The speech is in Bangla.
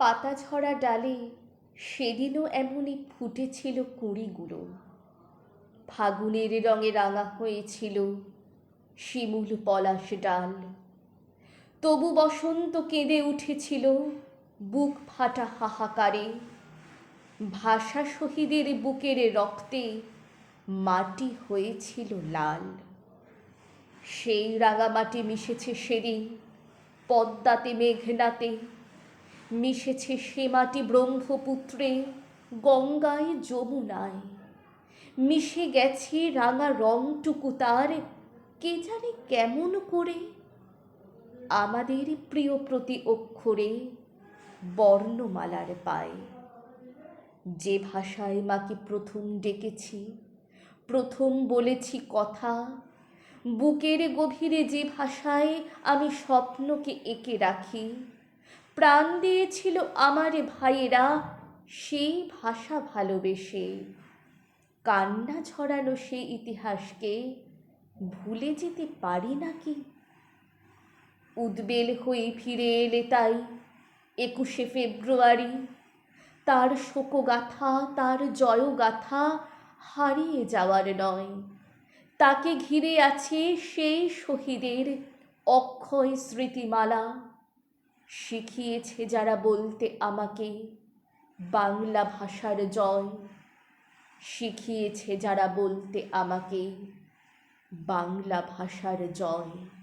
পাতা ঝরা ডালে সেদিনও এমনই ফুটেছিল কুঁড়িগুলো। ফাগুনের রঙে রাঙা হয়েছিল শিমুল পলাশ ডাল। তবু বসন্ত কেঁদে উঠেছিল, বুক ফাটা হাহাকারে। ভাষা শহীদের বুকের রক্তে মাটি হয়েছিল লাল। সেই রাঙামাটি মিশেছে সেদিন, পদ্মাতে, মেঘনাতে মিশেছে সে মাটি ব্রহ্মপুত্রে, গঙ্গায় যমুনায়। মিশে গেছে রাঙা রংটুকু তার, কে জানে কেমন করে? আমাদের প্রিয় প্রতি অক্ষরে বর্ণমালার পায়। যে ভাষায় মাকে প্রথম ডেকেছি, প্রথম বলেছি কথা, বুকের গভীরে যে ভাষায় আমি স্বপ্নকে এঁকে রাখি প্রাণ দিয়েছিল আমার ভাইয়েরা, সেই ভাষা ভালোবেসে। কান্না ছড়ানো সেই ইতিহাসকে ভুলে যেতে পারি নাকি? উদ্বেল হয়ে ফিরে এলে তাই, একুশে ফেব্রুয়ারি। তার শোকগাথা, তার জয়গাথা হারিয়ে যাওয়ার নয়। তাকে ঘিরে আছে সেই শহীদের অক্ষয় স্মৃতিমালা। শিখিয়েছে যারা বলতে আমাকে বাংলা ভাষার জয়। শিখিয়েছে যারা বলতে আমাকে বাংলা ভাষার জয়।